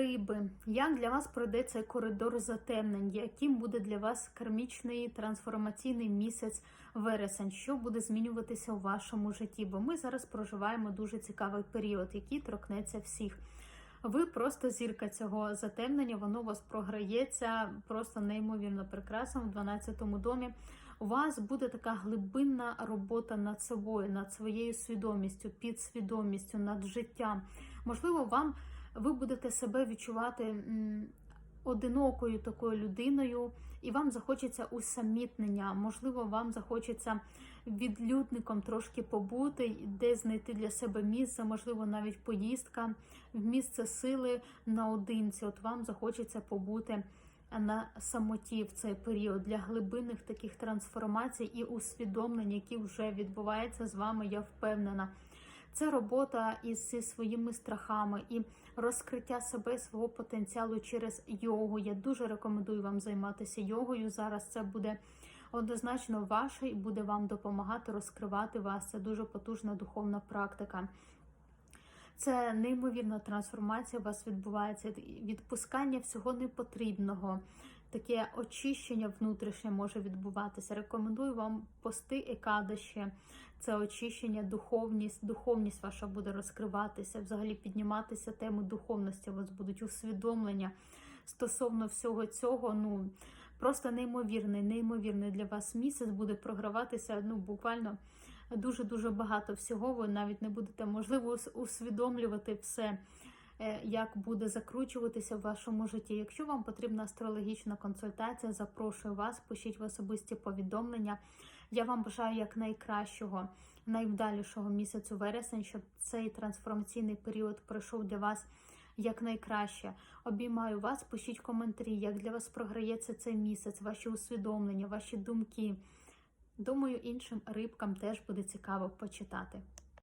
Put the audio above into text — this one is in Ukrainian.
Риби, як для вас пройде цей коридор затемнень? Яким буде для вас кармічний трансформаційний місяць вересень? Що буде змінюватися у вашому житті? Бо ми зараз проживаємо дуже цікавий період, який торкнеться всіх. Ви просто зірка цього затемнення, воно у вас програється просто неймовірно прекрасно в 12-му домі. У вас буде така глибинна робота над собою, над своєю свідомістю, підсвідомістю, над життям. Можливо, вам ви будете себе відчувати одинокою такою людиною, і вам захочеться усамітнення. Можливо, вам захочеться відлюдником трошки побути, де знайти для себе місце, можливо, навіть поїздка в місце сили наодинці. От вам захочеться побути на самоті в цей період для глибинних таких трансформацій і усвідомлень, які вже відбуваються з вами, я впевнена. Це робота із своїми страхами і розкриття себе свого потенціалу через йогу. Я дуже рекомендую вам займатися йогою. Зараз це буде однозначно ваше і буде вам допомагати розкривати вас. Це дуже потужна духовна практика. Це неймовірна трансформація у вас відбувається відпускання всього непотрібного. Таке очищення внутрішнє може відбуватися. Рекомендую вам пости екадаші. Це очищення, духовність, духовність ваша буде розкриватися, взагалі підніматися теми духовності. У вас будуть усвідомлення стосовно всього цього. Ну просто неймовірний, неймовірний для вас місяць буде програватися. Ну, буквально дуже-дуже багато всього. Ви навіть не будете можливо усвідомлювати все, як буде закручуватися в вашому житті. Якщо вам потрібна астрологічна консультація, запрошую вас, пишіть в особисті повідомлення. Я вам бажаю якнайкращого, найвдалішого місяцю вересень, щоб цей трансформаційний період пройшов для вас якнайкраще. Обіймаю вас, пишіть коментарі, як для вас програється цей місяць, ваші усвідомлення, ваші думки. Думаю, іншим рибкам теж буде цікаво почитати.